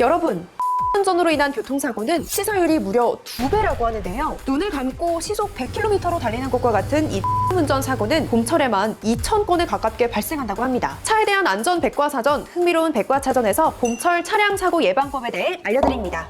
여러분, 운전으로 인한 교통사고는 시사율이 무려 두배라고 하는데요. 눈을 감고 시속 100km로 달리는 것과 같은 이 운전 사고는 봄철에만 2,000건에 가깝게 발생한다고 합니다. 차에 대한 안전 백과사전, 흥미로운 백과차전에서 봄철 차량 사고 예방법에 대해 알려드립니다.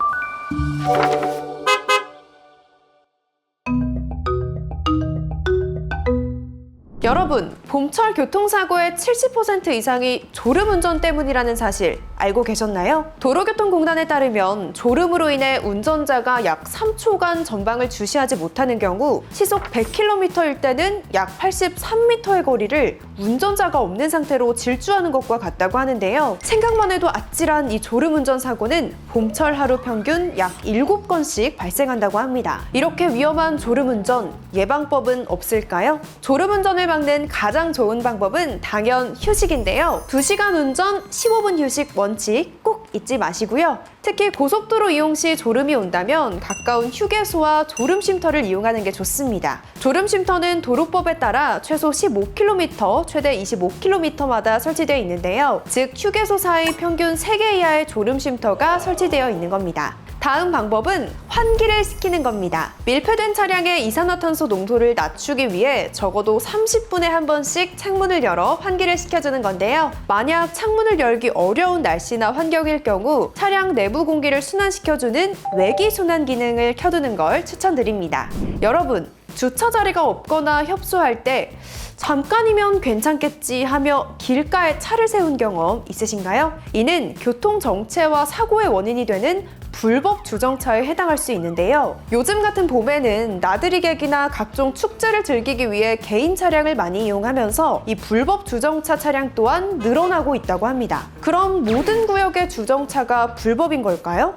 여러분, 봄철 교통사고의 70% 이상이 졸음 운전 때문이라는 사실 알고 계셨나요? 도로교통공단에 따르면 졸음으로 인해 운전자가 약 3초간 전방을 주시하지 못하는 경우 시속 100km일 때는 약 83m의 거리를 운전자가 없는 상태로 질주하는 것과 같다고 하는데요. 생각만 해도 아찔한 이 졸음 운전 사고는 봄철 하루 평균 약 7건씩 발생한다고 합니다. 이렇게 위험한 졸음 운전 예방법은 없을까요? 졸음 운전을 막는 가장 좋은 방법은 당연 휴식인데요. 2시간 운전, 15분 휴식 원칙 꼭 잊지 마시고요. 특히 고속도로 이용 시 졸음이 온다면 가까운 휴게소와 졸음 쉼터를 이용하는 게 좋습니다. 졸음 쉼터는 도로법에 따라 최소 15km, 최대 25km마다 설치되어 있는데요. 즉 휴게소 사이 평균 3개 이하의 졸음 쉼터가 설치되어 있는 겁니다. 다음 방법은 환기를 시키는 겁니다. 밀폐된 차량의 이산화탄소 농도를 낮추기 위해 적어도 30분에 한 번씩 창문을 열어 환기를 시켜주는 건데요. 만약 창문을 열기 어려운 날씨나 환경일 경우 차량 내부 공기를 순환시켜주는 외기 순환 기능을 켜두는 걸 추천드립니다. 여러분, 주차 자리가 없거나 협소할 때 잠깐이면 괜찮겠지 하며 길가에 차를 세운 경험 있으신가요? 이는 교통 정체와 사고의 원인이 되는 불법 주정차에 해당할 수 있는데요. 요즘 같은 봄에는 나들이 객이나 각종 축제를 즐기기 위해 개인 차량을 많이 이용하면서 이 불법 주정차 차량 또한 늘어나고 있다고 합니다. 그럼 모든 구역의 주정차가 불법인 걸까요?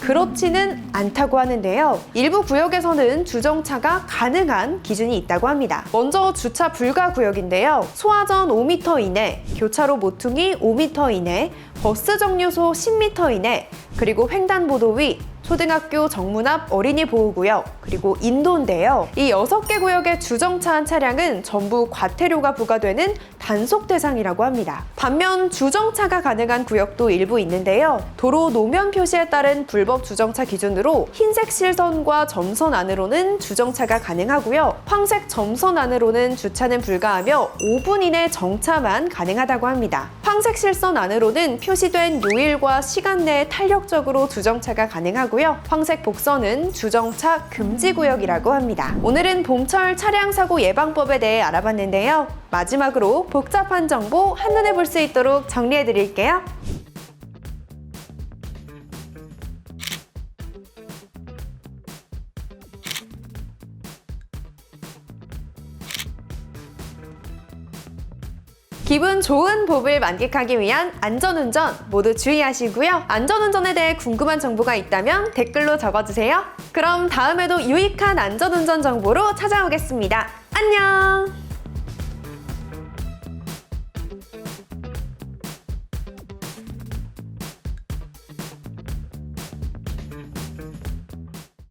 그렇지는 않다고 하는데요. 일부 구역에서는 주정차가 가능한 기준이 있다고 합니다. 먼저 주차 불가 구역인데요. 소화전 5m 이내, 교차로 모퉁이 5m 이내, 버스 정류소 10m 이내, 그리고 횡단보도 위, 초등학교 정문 앞 어린이 보호구역, 그리고 인도인데요. 이 6개 구역에 주정차한 차량은 전부 과태료가 부과되는 단속 대상이라고 합니다. 반면 주정차가 가능한 구역도 일부 있는데요. 도로 노면 표시에 따른 불법 주정차 기준으로 흰색 실선과 점선 안으로는 주정차가 가능하고요. 황색 점선 안으로는 주차는 불가하며 5분 이내 정차만 가능하다고 합니다. 황색 실선 안으로는 표시된 요일과 시간 내에 탄력적으로 주정차가 가능하고요. 황색 복선은 주정차 금지 구역이라고 합니다. 오늘은 봄철 차량 사고 예방법에 대해 알아봤는데요. 마지막으로 복잡한 정보 한눈에 볼 수 있도록 정리해 드릴게요. 기분 좋은 봄을 만끽하기 위한 안전운전 모두 주의하시고요. 안전운전에 대해 궁금한 정보가 있다면 댓글로 적어주세요. 그럼 다음에도 유익한 안전운전 정보로 찾아오겠습니다. 안녕!